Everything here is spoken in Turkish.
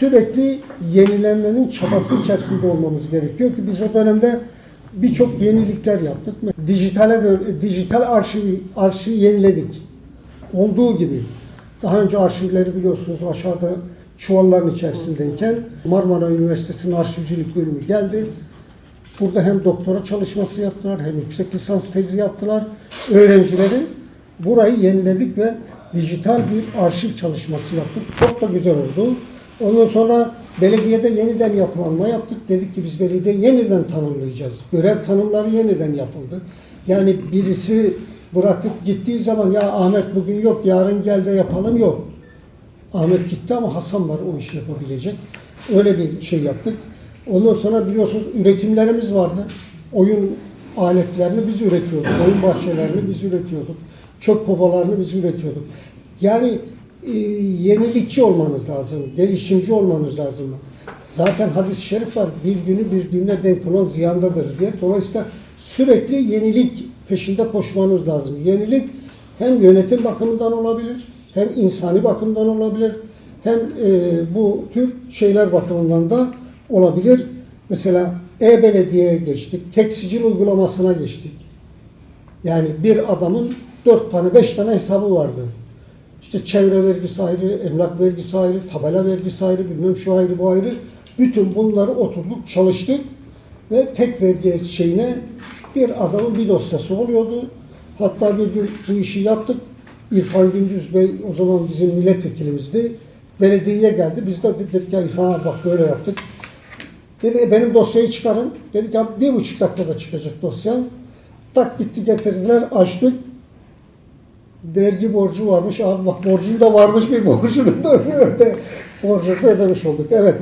sürekli yenilenmenin çabası içerisinde olmamız gerekiyor ki biz o dönemde birçok yenilikler yaptık. Dijitale dijital arşivi, arşivi yeniledik. Olduğu gibi. Daha önce arşivleri biliyorsunuz aşağıda çuvalların içerisindeyken Marmara Üniversitesi'nin arşivcilik bölümü geldi. Burada hem doktora çalışması yaptılar hem yüksek lisans tezi yaptılar. Öğrencilerin burayı yeniledik ve dijital bir arşiv çalışması yaptık. Çok da güzel oldu. Ondan sonra belediyede yeniden yapılanma yaptık. Dedik ki biz belediye yeniden tanımlayacağız. Görev tanımları yeniden yapıldı. Yani birisi bırakıp gittiği zaman ya Ahmet bugün yok yarın gel de yapalım yok. Ahmet gitti ama Hasan var o işi yapabilecek. Öyle bir şey yaptık. Ondan sonra biliyorsunuz üretimlerimiz vardı. Oyun aletlerini biz üretiyorduk. Oyun bahçelerini biz üretiyorduk. Çöp kovalarını biz üretiyorduk. Yani e, yenilikçi olmanız lazım. Gelişimci olmanız lazım. Zaten hadis-i şerif var. Bir günü bir gününe denk olan ziyandadır diye. Dolayısıyla sürekli yenilik peşinde koşmanız lazım. Yenilik hem yönetim bakımından olabilir, hem insani bakımdan olabilir, hem e, bu tür şeyler bakımından da olabilir. Mesela e-belediyeye geçtik, tek uygulamasına geçtik. Yani bir adamın dört tane, beş tane hesabı vardı. İşte çevre vergisi ayrı, emlak vergisi ayrı, tabela vergisi ayrı, bilmem şu ayrı, bu ayrı. Bütün bunları oturduk, çalıştık ve tek vergi şeyine bir adamın bir dosyası oluyordu. Hatta bir gün bu işi yaptık. İrfan Gündüz Bey o zaman bizim milletvekilimizdi. Belediyeye geldi. Biz de dedik ya İrfan abi bak böyle yaptık. Dedi "E, benim dosyayı çıkarın. Dedik ya bir buçuk dakikada çıkacak dosyan. Tak gitti getirdiler açtık. Vergi borcu varmış. Abi bak da varmış bir borcunu da. Borcunu da ödemiş olduk. Evet.